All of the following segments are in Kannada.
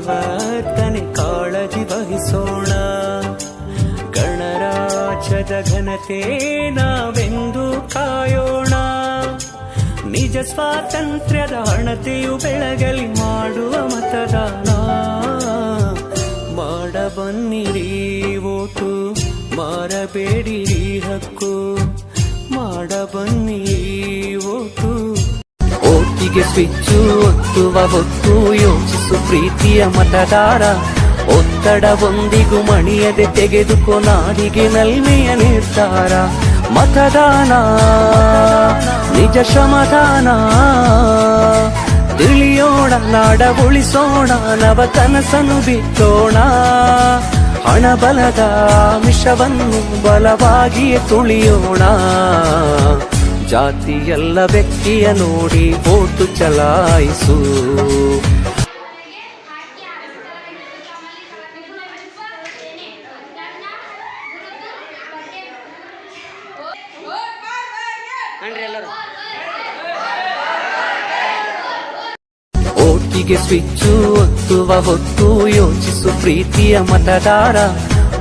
ಪರಿವರ್ತನೆ ಕಾಳಜಿ ವಹಿಸೋಣ. ಗಣರಾಜ್ಯದ ಘನತೆ ನಾವೆಂದು ಕಾಯೋಣ. ನಿಜ ಸ್ವಾತಂತ್ರ್ಯದ ಹಣತೆಯು ಬೆಳಗಲಿ ಮಾಡುವ ಮತದಾನ. ಮಾಡಬನ್ನಿರಿ ಓಟು, ಮಾರಬೇಡಿರಿ ಹಕ್ಕು. ಮಾಡಬನ್ನಿರಿ ಓಟು. ಓಟಿಗೆ ಸ್ವಿಚ್ಚು ಒತ್ತುವ ಹೊತ್ತು ಯೋಚಿಸು ಪ್ರೀತಿಯ ಮತದಾರ. ಒತ್ತಡ ಒಂದಿಗೂ ಮಣಿಯದೆ ತೆಗೆದುಕೋ ನಾಡಿಗೆ ನಲ್ಮೆಯ ನಿರ್ಧಾರ. ಮತದಾನ, ನಿಜ ಶ್ರಮದಾನ. ತಿಳಿಯೋಣ ನಾಡ ಉಳಿಸೋಣ ನವ ಕನಸನ್ನು ಬಿತ್ತೋಣ ಹಣ ಬಲದ ಮಿಷವನ್ನು ಬಲವಾಗಿಯೇ ತುಳಿಯೋಣ. ಜಾತಿಯಲ್ಲ ವ್ಯಕ್ತಿಯ ನೋಡಿ ಓಟು ಚಲಾಯಿಸು. ಓಟಿಗೆ ಸ್ವಿಚ್ಚು ಒತ್ತುವ ಹೊತ್ತು ಯೋಚಿಸು ಪ್ರೀತಿಯ ಮತದಾರ.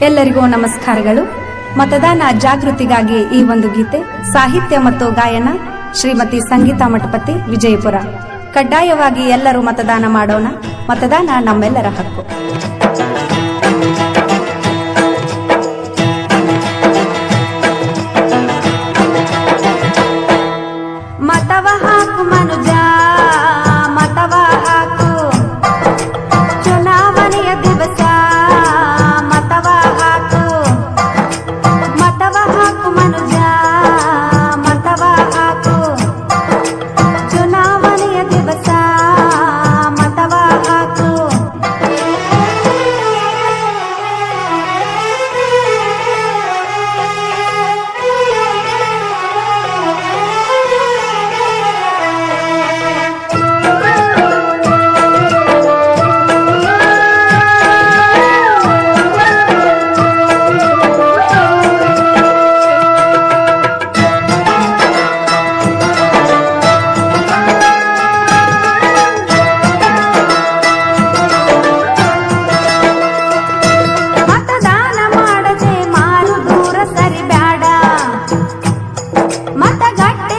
ಎಲ್ಲರಿಗೂ ನಮಸ್ಕಾರಗಳು. ಮತದಾನ ಜಾಗೃತಿಗಾಗಿ ಈ ಒಂದು ಗೀತೆ, ಸಾಹಿತ್ಯ ಮತ್ತು ಗಾಯನ ಶ್ರೀಮತಿ ಸಂಗೀತಾ ಮಠಪತಿ ವಿಜಯಪುರ. ಕಡ್ಡಾಯವಾಗಿ ಎಲ್ಲರೂ ಮತದಾನ ಮಾಡೋಣ. ಮತದಾನ ನಮ್ಮೆಲ್ಲರ ಹಕ್ಕು. ಆಟಗಾಟೆ